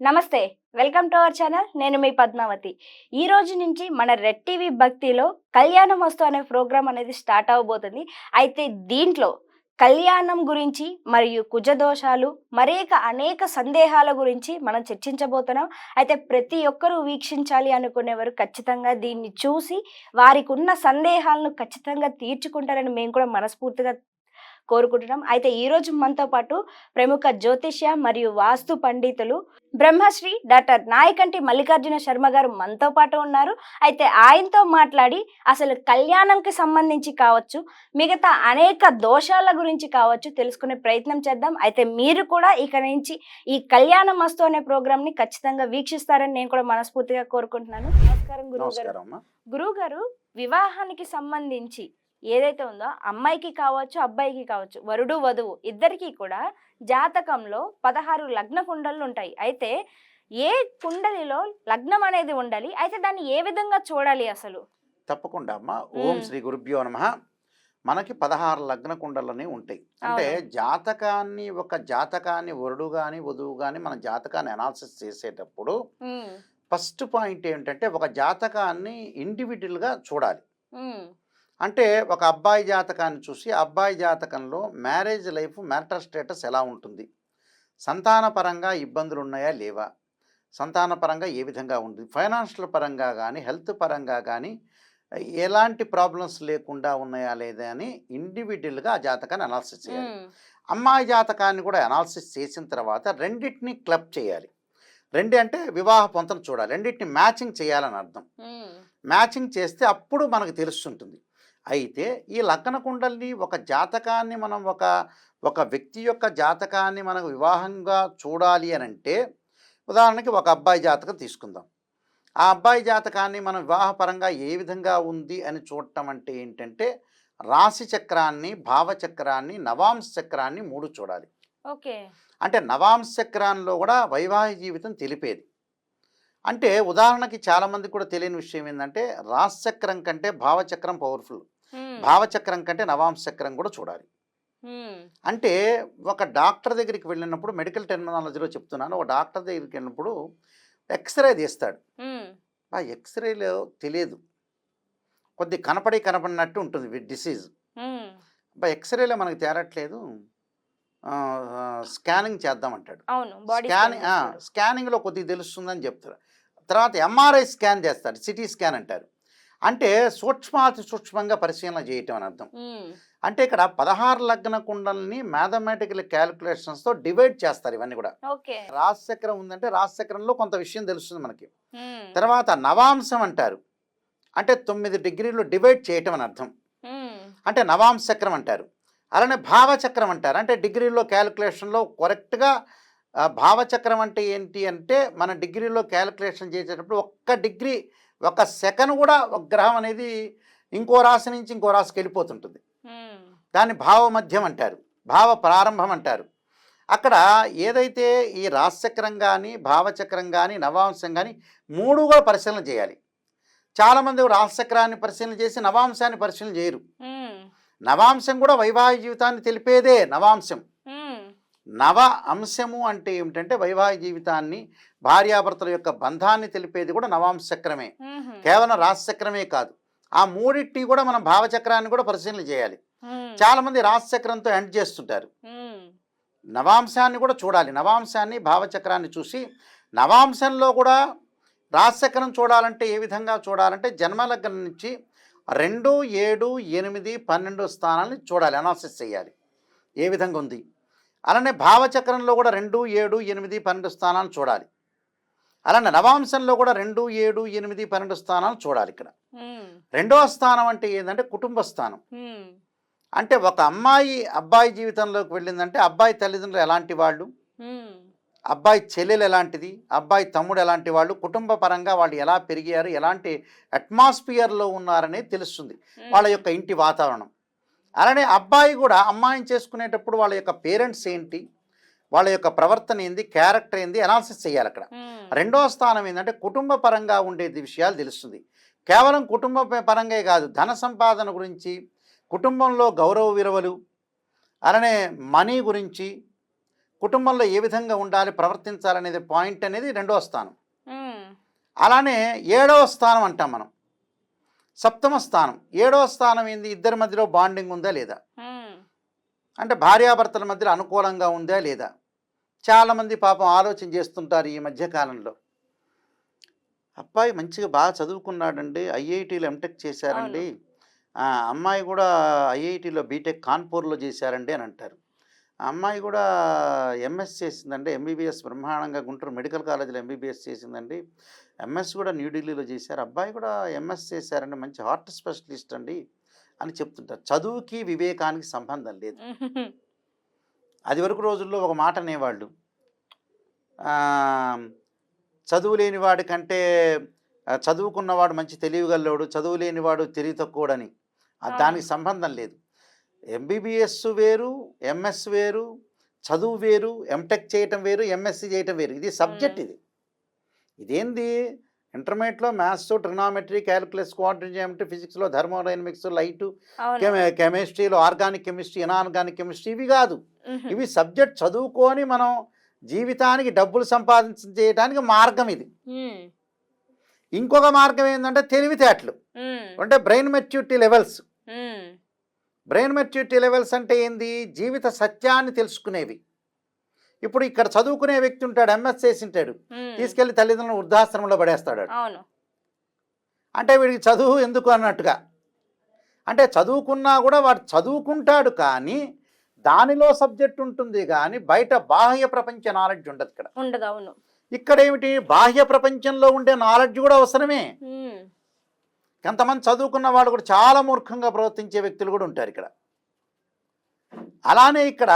నమస్తే welcome to our channel. నేను మీ పద్మావతి. ఈ రోజు నుంచి మన రెడ్ టీవీ భక్తిలో కళ్యాణం వస్తు అనే ప్రోగ్రాం అనేది స్టార్ట్ అవబోతుంది. అయితే దీంట్లో కళ్యాణం గురించి మరియు కుజదోషాలు మరేక అనేక సందేహాల గురించి మనం చర్చించబోతున్నాం. అయితే ప్రతి ఒక్కరూ వీక్షించాలి అనుకునేవారు ఖచ్చితంగా దీన్ని చూసి వారికి ఉన్న సందేహాలను ఖచ్చితంగా తీర్చుకుంటారని మేము కూడా మనస్ఫూర్తిగా కోరుకుంటున్నాం. అయితే ఈ రోజు మనతో పాటు ప్రముఖ జ్యోతిష్య మరియు వాస్తు పండితులు బ్రహ్మశ్రీ డాక్టర్ నాయకంటి మల్లికార్జున శర్మ గారు మనతో పాటు ఉన్నారు. అయితే ఆయనతో మాట్లాడి అసలు కళ్యాణంకి సంబంధించి కావచ్చు మిగతా అనేక దోషాల గురించి కావచ్చు తెలుసుకునే ప్రయత్నం చేద్దాం. అయితే మీరు కూడా ఇక నుంచి ఈ కళ్యాణం మస్తు అనే ప్రోగ్రామ్ని ఖచ్చితంగా వీక్షిస్తారని నేను కూడా మనస్ఫూర్తిగా కోరుకుంటున్నాను. నమస్కారం గురువు గారు గురువు గారు వివాహానికి సంబంధించి ఏదైతే ఉందో అమ్మాయికి కావచ్చు అబ్బాయికి కావచ్చు వరుడు వధువు ఇద్దరికీ కూడా జాతకంలో పదహారు లగ్న కుండలు ఉంటాయి. అయితే ఏ కుండలిలో లగ్నం అనేది ఉండాలి? అయితే దాన్ని ఏ విధంగా చూడాలి అసలు? తప్పకుండా అమ్మా. ఓం. శ్రీ గురుభ్యో నమ. మనకి పదహారు లగ్న కుండలని ఉంటాయి. అంటే. జాతకాన్ని ఒక జాతకాన్ని వరుడు కానీ వధువు కానీ మన జాతకాన్ని అనాలిసిస్ చేసేటప్పుడు ఫస్ట్ పాయింట్ ఏంటంటే ఒక జాతకాన్ని ఇండివిజువల్గా చూడాలి. అంటే ఒక అబ్బాయి జాతకాన్ని చూసి అబ్బాయి జాతకంలో మ్యారేజ్ లైఫ్ మ్యారిటల్ స్టేటస్ ఎలా ఉంటుంది? సంతానపరంగా ఇబ్బందులు ఉన్నాయా లేవా? సంతానపరంగా ఏ విధంగా ఉంది? ఫైనాన్షియల్ పరంగా కానీ హెల్త్ పరంగా కానీ ఎలాంటి ప్రాబ్లమ్స్ లేకుండా ఉన్నాయా లేదా అని ఇండివిజువల్గా ఆ జాతకాన్ని అనాలిసిస్ చేయాలి. అమ్మాయి జాతకాన్ని కూడా అనాలిసిస్ చేసిన తర్వాత రెండింటిని క్లబ్ చేయాలి. రెండు అంటే వివాహ పొంతను చూడాలి. రెండింటిని మ్యాచింగ్ చేయాలని అర్థం. మ్యాచింగ్ చేస్తే అప్పుడు మనకు తెలుస్తుంటుంది. అయితే ఈ లగ్న కుండల్ని ఒక జాతకాన్ని మనం ఒక ఒక వ్యక్తి యొక్క జాతకాన్ని మనకు వివాహంగా చూడాలి అని అంటే ఉదాహరణకి ఒక అబ్బాయి జాతకం తీసుకుందాం. ఆ అబ్బాయి జాతకాన్ని మనం వివాహపరంగా ఏ విధంగా ఉంది అని చూడటం అంటే ఏంటంటే రాశి చక్రాన్ని భావచక్రాన్ని నవాంశ చక్రాన్ని మూడు చూడాలి. ఓకే. అంటే నవాంశ చక్రాల్లో కూడా వైవాహిక జీవితం తెలిపేది. అంటే ఉదాహరణకి చాలామంది కూడా తెలియని విషయం ఏంటంటే రాశిచక్రం కంటే భావచక్రం పవర్ఫుల్ భావచక్రం కంటే నవాంశ చక్రం కూడా చూడాలి. అంటే ఒక డాక్టర్ దగ్గరికి వెళ్ళినప్పుడు మెడికల్ టెర్మినాలజీలో చెప్తున్నాను. ఒక డాక్టర్ దగ్గరికి వెళ్ళినప్పుడు ఎక్స్రే తీస్తాడు. ఆ ఎక్స్రేలో తెలియదు. కొద్ది కనపడి కనపడినట్టు ఉంటుంది డిసీజ్. బా ఎక్స్రేలో మనకు తేరట్లేదు. స్కానింగ్ చేద్దామంటాడు స్కానింగ్ స్కానింగ్లో కొద్దిగా తెలుస్తుందని చెప్తారు తర్వాత ఎంఆర్ఐ స్కాన్ చేస్తారు సిటీ స్కాన్ అంటారు. అంటే సూక్ష్మాతి సూక్ష్మంగా పరిశీలన చేయటం అని అర్థం. అంటే ఇక్కడ పదహారు లగ్న కుండల్ని మ్యాథమెటికల్ క్యాలిక్యులేషన్స్తో డివైడ్ చేస్తారు ఇవన్నీ కూడా. రాశిచక్రం ఉందంటే రాశిచక్రంలో కొంత విషయం తెలుస్తుంది మనకి. తర్వాత నవాంశం అంటారు. అంటే తొమ్మిది డిగ్రీలు డివైడ్ చేయటం అని అర్థం. అంటే నవాంశ చక్రం అంటారు. అలానే భావచక్రం అంటారు. అంటే డిగ్రీలో క్యాలిక్యులేషన్లో కరెక్ట్గా భావచక్రం అంటే ఏంటి అంటే మన డిగ్రీలో క్యాలిక్యులేషన్ చేసేటప్పుడు ఒక్క డిగ్రీ ఒక సెకండ్ కూడా ఒక గ్రహం అనేది ఇంకో రాశి నుంచి ఇంకో రాశికి వెళ్ళిపోతుంటుంది. దాన్ని భావ మధ్యం అంటారు భావ ప్రారంభం అంటారు. అక్కడ ఏదైతే ఈ రాశిచక్రం కానీ భావచక్రం కానీ నవాంశం కానీ మూడు కూడా పరిశీలన చేయాలి. చాలామంది రాశిచక్రాన్ని పరిశీలన చేసి నవాంశాన్ని పరిశీలన చేయరు. నవాంశం కూడా వైవాహిక జీవితాన్ని తెలిపేదే నవాంశం. నవ అంశము అంటే ఏమిటంటే వైవాహిక జీవితాన్ని భార్యాభర్తల యొక్క బంధాన్ని తెలిపేది కూడా నవాంశ చక్రమే ఉహు, కేవలం రాశిచక్రమే కాదు. ఆ మూడిట్టి కూడా మనం భావచక్రాన్ని కూడా పరిశీలన చేయాలి. ఉమ్, చాలామంది రాశిచక్రంతో ఎండ్ చేస్తుంటారు. నవాంశాన్ని కూడా చూడాలి. నవాంశాన్ని భావచక్రాన్ని చూసి నవాంశంలో కూడా రాశిచక్రం చూడాలంటే ఏ విధంగా చూడాలంటే జన్మలగ్నం నుంచి రెండు ఏడు ఎనిమిది పన్నెండు స్థానాలని చూడాలి. అనాలిసిస్ చేయాలి. ఏ విధంగా ఉంది? అలానే భావచక్రంలో కూడా రెండు ఏడు ఎనిమిది పన్నెండు స్థానాలు చూడాలి. అలానే నవాంశంలో కూడా రెండు ఏడు ఎనిమిది పన్నెండు స్థానాలు చూడాలి ఇక్కడ. రెండవ స్థానం అంటే ఏంటంటే కుటుంబ స్థానం. అంటే ఒక అమ్మాయి అబ్బాయి జీవితంలోకి వెళ్ళిందంటే అబ్బాయి తల్లిదండ్రులు ఎలాంటి వాళ్ళు? అబ్బాయి చెల్లెలు ఎలాంటిది? అబ్బాయి తమ్ముడు ఎలాంటి వాళ్ళు? కుటుంబ పరంగా వాళ్ళు ఎలా పెరిగారు? ఎలాంటి అట్మాస్ఫియర్లో ఉన్నారనేది తెలుస్తుంది. వాళ్ళ యొక్క ఇంటి వాతావరణం. అలానే అబ్బాయి కూడా అమ్మాయిని చేసుకునేటప్పుడు వాళ్ళ యొక్క పేరెంట్స్ ఏంటి? వాళ్ళ యొక్క ప్రవర్తన ఏంది? క్యారెక్టర్ ఏంది? అనాలిసిస్ చేయాలి అక్కడ. ఉమ్, రెండో స్థానం ఏంటంటే కుటుంబ పరంగా ఉండేది విషయాలు తెలుస్తుంది. కేవలం కుటుంబ పరంగా కాదు ధన సంపాదన గురించి కుటుంబంలో గౌరవ విలువలు అలానే మనీ గురించి కుటుంబంలో ఏ విధంగా ఉండాలి ప్రవర్తించాలనేది పాయింట్ అనేది రెండవ స్థానం. అలానే ఏడవ స్థానం అంటాం మనం. సప్తమ స్థానం. ఏడవ స్థానం ఏంది? ఇద్దరి మధ్యలో బాండింగ్ ఉందా లేదా? అంటే భార్యాభర్తల మధ్యలో అనుకూలంగా ఉందా లేదా? చాలామంది పాపం ఆలోచన చేస్తుంటారు ఈ మధ్య కాలంలో. అబ్బాయి మంచిగా బాగా చదువుకున్నాడండి. ఐఐటీలో ఎంటెక్ చేశారండి. అమ్మాయి కూడా ఐఐటీలో బీటెక్ కాన్పూర్లో చేశారండి అని అంటారు. అమ్మాయి కూడా ఎంఎస్ చేసిందండి. ఎంబీబీఎస్ బ్రహ్మాండంగా గుంటూరు మెడికల్ కాలేజీలో ఎంబీబీఎస్ చేసిందండి. ఎంఎస్ కూడా న్యూఢిల్లీలో చేశారు. అబ్బాయి కూడా ఎంఎస్ చేశారండి. మంచి హార్ట్ స్పెషలిస్ట్ అండి అని చెప్తుంటారు. చదువుకి వివేకానికి సంబంధం లేదు. అది వరకు రోజుల్లో ఒక మాట అనేవాళ్ళు. చదువు లేనివాడి కంటే చదువుకున్నవాడు మంచి తెలివిగల్లోడు చదువు లేనివాడు తెలివి తక్కువడని. దానికి సంబంధం లేదు. ఎంబీబీఎస్ వేరు ఎంఎస్ వేరు చదువు వేరు ఎంటెక్ చేయటం వేరు ఎంఎస్సి చేయటం వేరు. ఇది సబ్జెక్ట్. ఇది. ఇదేంది? ఇంటర్మీడియట్లో మ్యాథ్స్ ట్రినామెట్రీ క్యాలిక్యులస్ క్వాంటిటీ ఫిజిక్స్లో థర్మోడైనమిక్స్ లైటు కెమిస్ట్రీలో ఆర్గానిక్ కెమిస్ట్రీ ఇనార్గానిక్ కెమిస్ట్రీ ఇవి కాదు. ఇవి సబ్జెక్ట్ చదువుకొని మనం జీవితానికి డబ్బులు సంపాదించడానికి మార్గం ఇది. ఇంకొక మార్గం ఏంటంటే తెలివితేటలు. అంటే brain maturity levels. Brain maturity levels అంటే ఏంది? జీవిత సత్యాన్ని తెలుసుకునేవి. ఇప్పుడు ఇక్కడ చదువుకునే వ్యక్తి ఉంటాడు ఎంఎస్ చేసి ఉంటాడు. ఉమ్, తీసుకెళ్ళి తల్లిదండ్రులను వృద్ధాశ్రమంలో పడేస్తాడు అంటే వీడికి చదువు ఎందుకు అన్నట్టుగా. అంటే చదువుకున్నా కూడా వాడు చదువుకుంటాడు కానీ దానిలో సబ్జెక్ట్ ఉంటుంది కానీ బయట బాహ్య ప్రపంచ నాలెడ్జ్ ఉండదు ఇక్కడ. ఉండదు అవును. ఇక్కడ ఏమిటి? బాహ్య ప్రపంచంలో ఉండే నాలెడ్జ్ కూడా అవసరమే. కొంతమంది చదువుకున్న వాళ్ళు కూడా చాలా మూర్ఖంగా ప్రవర్తించే వ్యక్తులు కూడా ఉంటారు ఇక్కడ. అలానే ఇక్కడ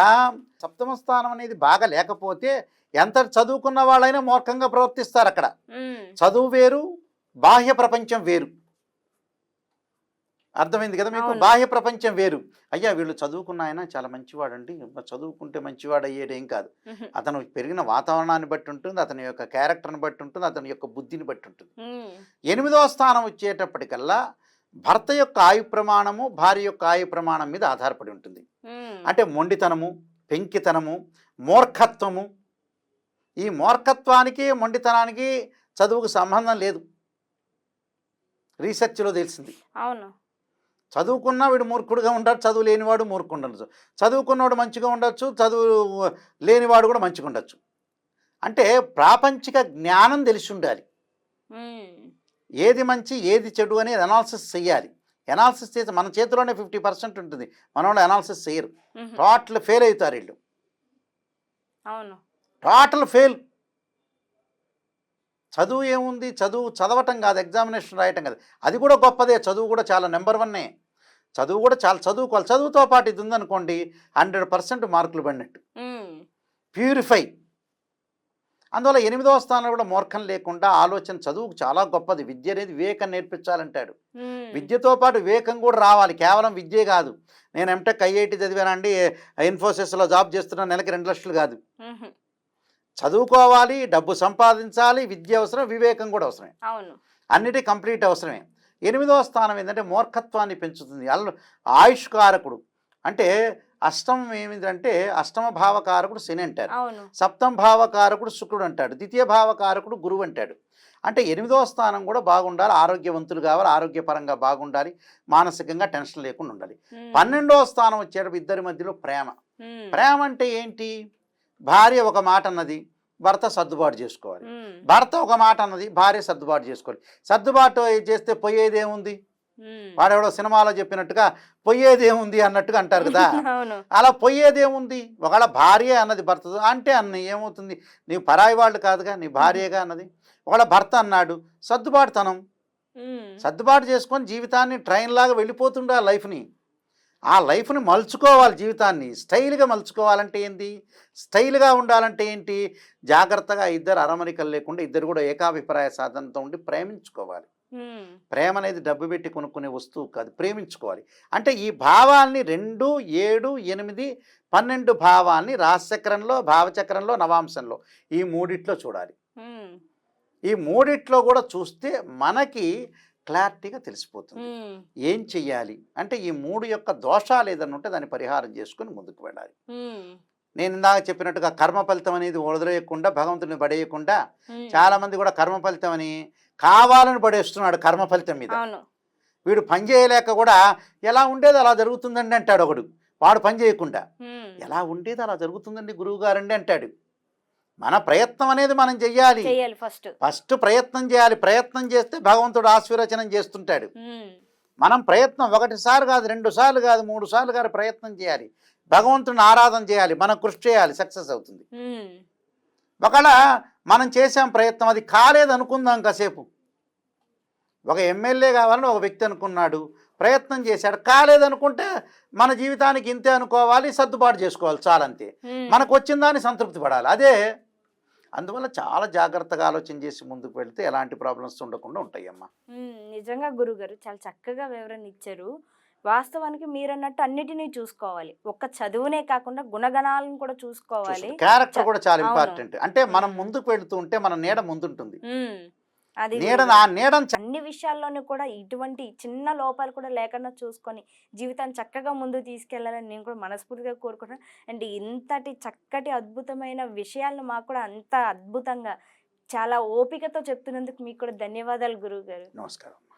సప్తమ స్థానం అనేది బాగా లేకపోతే ఎంత చదువుకున్న వాళ్ళైనా మూర్ఖంగా ప్రవర్తిస్తారు అక్కడ. చదువు వేరు బాహ్య ప్రపంచం వేరు. అర్థమైంది కదా మీకు. బాహ్య ప్రపంచం వేరు. అయ్యా వీళ్ళు చదువుకున్న ఆయన చాలా మంచివాడండి. చదువుకుంటే మంచివాడు అయ్యేది ఏం కాదు. అతను పెరిగిన వాతావరణాన్ని బట్టి ఉంటుంది అతని యొక్క క్యారెక్టర్ని బట్టి ఉంటుంది అతని యొక్క బుద్ధిని బట్టి ఉంటుంది. ఎనిమిదవ స్థానం వచ్చేటప్పటికల్లా భర్త యొక్క ఆయు ప్రమాణము భార్య యొక్క ఆయు ప్రమాణం మీద ఆధారపడి ఉంటుంది. అంటే మొండితనము పెంకితనము మూర్ఖత్వము. ఈ మూర్ఖత్వానికి మొండితనానికి చదువుకు సంబంధం లేదు. రీసెర్చ్లో తెలిసింది. అవును. చదువుకున్నా వీడు మూర్ఖుడుగా ఉంటాడు చదువు లేనివాడు మూర్ఖుడు ఉండొచ్చు చదువుకున్నవాడు మంచిగా ఉండొచ్చు చదువు లేనివాడు కూడా మంచిగా ఉండొచ్చు. అంటే ప్రాపంచిక జ్ఞానం తెలిసి ఉండాలి. ఏది మంచి ఏది చెడు అనేది అనాలిసిస్ చేయాలి అనాలిసిస్ చేసి మన చేతిలోనే ఫిఫ్టీ పర్సెంట్ ఉంటుంది. మన వాళ్ళు అనాలిసిస్ చేయరు టోటల్ ఫెయిల్ అవుతారు వీళ్ళు. అవును. టోటల్ ఫెయిల్ చదువు ఏముంది? చదువు చదవటం కాదు ఎగ్జామినేషన్ రాయటం కాదు. అది కూడా గొప్పదే. చదువు కూడా చాలా నెంబర్ వన్నే చదువు కూడా చాలా చదువుకోవాలి. చదువుతో పాటు ఇది ఉందనుకోండి హండ్రెడ్ పర్సెంట్ మార్కులు పడినట్టు. ప్యూరిఫై. అందువల్ల ఎనిమిదవ స్థానంలో కూడా మూర్ఖం లేకుండా ఆలోచన చదువుకు చాలా గొప్పది. విద్య అనేది వివేకం నేర్పించాలంటాడు. విద్యతో పాటు వివేకం కూడా రావాలి. కేవలం విద్యే కాదు. నేను ఎంటెక్ ఐఐటి చదివానండి ఇన్ఫోసిస్లో జాబ్ చేస్తున్నా నెలకి రెండు లక్షలు కాదు. చదువుకోవాలి డబ్బు సంపాదించాలి విద్య అవసరం వివేకం కూడా అవసరమే. అన్నిటి కంప్లీట్ అవసరమే. ఎనిమిదవ స్థానం ఏంటంటే మూర్ఖత్వాన్ని పెంచుతుంది. అల్లు ఆయుష్కారకుడు. అంటే అష్టమం ఏమిటంటే అష్టమ భావకారకుడు శని అంటారు. సప్తమ భావకారకుడు శుక్రుడు అంటాడు. ద్వితీయ భావకారకుడు గురువు అంటాడు. అంటే ఎనిమిదవ స్థానం కూడా బాగుండాలి. ఆరోగ్యవంతులు కావాలి. ఆరోగ్యపరంగా బాగుండాలి. మానసికంగా టెన్షన్ లేకుండా ఉండాలి. పన్నెండవ స్థానం వచ్చేటప్పుడు ఇద్దరి మధ్యలో ప్రేమ. ప్రేమ అంటే ఏంటి? భార్య ఒక మాట అన్నది. భర్త సర్దుబాటు చేసుకోవాలి. భర్త ఒక మాట అన్నది భార్య సర్దుబాటు చేసుకోవాలి. సర్దుబాటు చేస్తే పోయేది ఏముంది? ఉమ్. వాడెవడో సినిమాలో చెప్పినట్టుగా పోయేది ఏముంది అన్నట్టుగా అంటారు కదా? అలా పోయేది ఏముంది? ఒకవేళ భార్య అన్నది భర్త అంటే అన్న ఏమవుతుంది? నీ పరాయి వాళ్ళు కాదుగా నీ భార్యగా అన్నది? ఒకవేళ భర్త అన్నాడు సర్దుబాటుతనం. సర్దుబాటు చేసుకొని జీవితాన్ని ట్రైన్ లాగా వెళ్ళిపోతుండే ఆ లైఫ్ని. ఆ లైఫ్ని మలుచుకోవాలి జీవితాన్ని. స్టైల్గా మలుచుకోవాలంటే ఏంటి స్టైల్గా ఉండాలంటే ఏంటి? జాగ్రత్తగా ఇద్దరు అరమరికలు లేకుండా ఇద్దరు కూడా ఏకాభిప్రాయ సాధనతో ఉండి ప్రేమించుకోవాలి. ప్రేమ అనేది డబ్బు పెట్టి కొనుక్కునే వస్తువు కాదు. ప్రేమించుకోవాలి. అంటే ఈ భావాల్ని రెండు ఏడు ఎనిమిది పన్నెండు భావాల్ని రాశచక్రంలో భావచక్రంలో నవాంశంలో ఈ మూడిట్లో చూడాలి. ఈ మూడిట్లో కూడా చూస్తే మనకి క్లారిటీగా తెలిసిపోతుంది. ఏం చెయ్యాలి? అంటే ఈ మూడు యొక్క దోషాలు ఏదన్నా ఉంటే దాన్ని పరిహారం చేసుకుని ముందుకు వెళ్ళాలి. నేను ఇందాక చెప్పినట్టుగా కర్మ ఫలితం అనేది వదిలేయకుండా భగవంతుని పడేయకుండా. చాలా మంది కూడా కర్మ ఫలితం అని కావాలని పడేస్తున్నాడు కర్మ ఫలితం మీద. వీడు పని చేయలేక కూడా ఎలా ఉండేది అలా జరుగుతుందండి అంటాడు ఒకడు. వాడు పని చేయకుండా. ఎలా ఉండేది అలా జరుగుతుందండి గురువు గారండి అంటాడు. మన ప్రయత్నం అనేది మనం చెయ్యాలి. ఫస్ట్. ఫస్ట్ ప్రయత్నం చేయాలి. ప్రయత్నం చేస్తే భగవంతుడు ఆశీర్వచనం చేస్తుంటాడు. మనం ప్రయత్నం ఒకటిసారి కాదు రెండు సార్లు కాదు మూడు సార్లు కాదు ప్రయత్నం చేయాలి. భగవంతుని ఆరాధన చేయాలి. మనం కృషి చేయాలి. సక్సెస్ అవుతుంది. ఒకవేళ మనం చేసాం ప్రయత్నం అది కాలేదు అనుకుందాం కాసేపు. ఒక ఎమ్మెల్యే కావాలని ఒక వ్యక్తి అనుకున్నాడు ప్రయత్నం చేశాడు. కాలేదనుకుంటే మన జీవితానికి ఇంతే అనుకోవాలి సర్దుబాటు చేసుకోవాలి. చాలంతే. మనకు వచ్చిన దాన్ని సంతృప్తి పడాలి. అదే అందువల్ల చాలా జాగ్రత్తగా ఆలోచన చేసి ముందుకు వెళ్తే ఎలాంటి ప్రాబ్లమ్స్ ఉండకుండా ఉంటాయి అమ్మా నిజంగా గురుగారు చాలా చక్కగా వివరణ ఇచ్చారు. వాస్తవానికి మీరు అన్నట్టు అన్నిటినీ చూసుకోవాలి. ఒక్క చదువునే కాకుండా గుణగణాలను కూడా చూసుకోవాలి. క్యారెక్టర్ కూడా చాలా. ఇంపార్టెంట్. అంటే మనం ముందుకు వెళుతూ ఉంటే మన నీడ ముందుంటుంది. అది. ఆ నీడను అన్ని విషయాల్లోనూ కూడా ఇటువంటి చిన్న లోపాలు కూడా లేకుండా చూసుకొని జీవితాన్ని చక్కగా ముందుకు తీసుకెళ్ళాలని నేను కూడా మనస్ఫూర్తిగా కోరుకుంటున్నాను అండ్ ఇంతటి చక్కటి అద్భుతమైన విషయాలను మాకు కూడా అంత అద్భుతంగా చాలా ఓపికతో చెప్తున్నందుకు మీకు కూడా ధన్యవాదాలు గురువు గారు. నమస్కారం.